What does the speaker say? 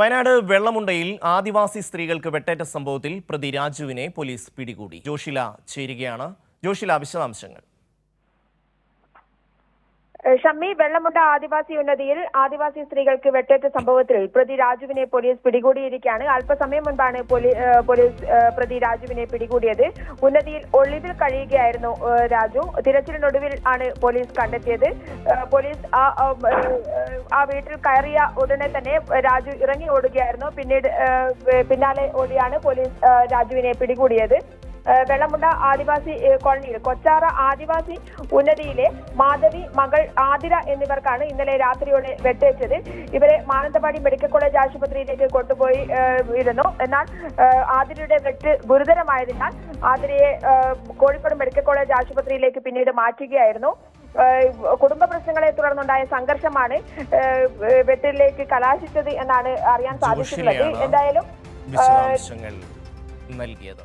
വയനാട് വെള്ളമുണ്ടയിൽ ആദിവാസി സ്ത്രീകൾക്ക് വെട്ടേറ്റ സംഭവത്തിൽ പ്രതി രാജുവിനെ പോലീസ് പിടികൂടി. ജോഷില ചേരുകയാണ്. ജോഷില വിശദാംശങ്ങൾ. ഷമ്മി വെള്ളമുണ്ട ആദിവാസി ഉന്നതിയിൽ ആദിവാസി സ്ത്രീകൾക്ക് വെട്ടേറ്റ സംഭവത്തിൽ പ്രതി രാജുവിനെ പോലീസ് പിടികൂടിയിരിക്കുകയാണ്. അല്പസമയം മുൻപാണ് പോലീസ് പ്രതി രാജുവിനെ പിടികൂടിയത്. ഉന്നതിയിൽ ഒളിവിൽ കഴിയുകയായിരുന്നു രാജു. തിരച്ചിലിനൊടുവിൽ ആണ് പോലീസ് കണ്ടെത്തിയത്. പോലീസ് ആ വീട്ടിൽ കയറിയ ഉടനെ തന്നെ രാജു ഇറങ്ങി ഓടുകയായിരുന്നു. പിന്നീട് പിന്നാലെ ഓടിയാണ് പോലീസ് രാജുവിനെ പിടികൂടിയത്. വെള്ളമുണ്ട ആദിവാസി കോളനിയിൽ കൊച്ചാറ ആദിവാസി ഉന്നതിയിലെ മാധവി മകൾ ആതിര എന്നിവർക്കാണ് ഇന്നലെ രാത്രിയോടെ വെട്ടേച്ചത് ഇവരെ മാനന്തവാടി മെഡിക്കൽ കോളേജ് ആശുപത്രിയിലേക്ക് കൊണ്ടുപോയി ഇരുന്നു എന്നാൽ ആതിരയുടെ വെട്ട് ഗുരുതരമായതിനാൽ ആതിരയെ കോഴിക്കോട് മെഡിക്കൽ കോളേജ് ആശുപത്രിയിലേക്ക് പിന്നീട് മാറ്റുകയായിരുന്നു. കുടുംബ പ്രശ്നങ്ങളെ തുടർന്നുണ്ടായ സംഘർഷമാണ് വെട്ടിലേക്ക് കലാശിച്ചത് എന്നാണ് അറിയാൻ സാധിച്ചിട്ടുള്ളത്. എന്തായാലും നൽകിയതാണ് നൽകിയത്.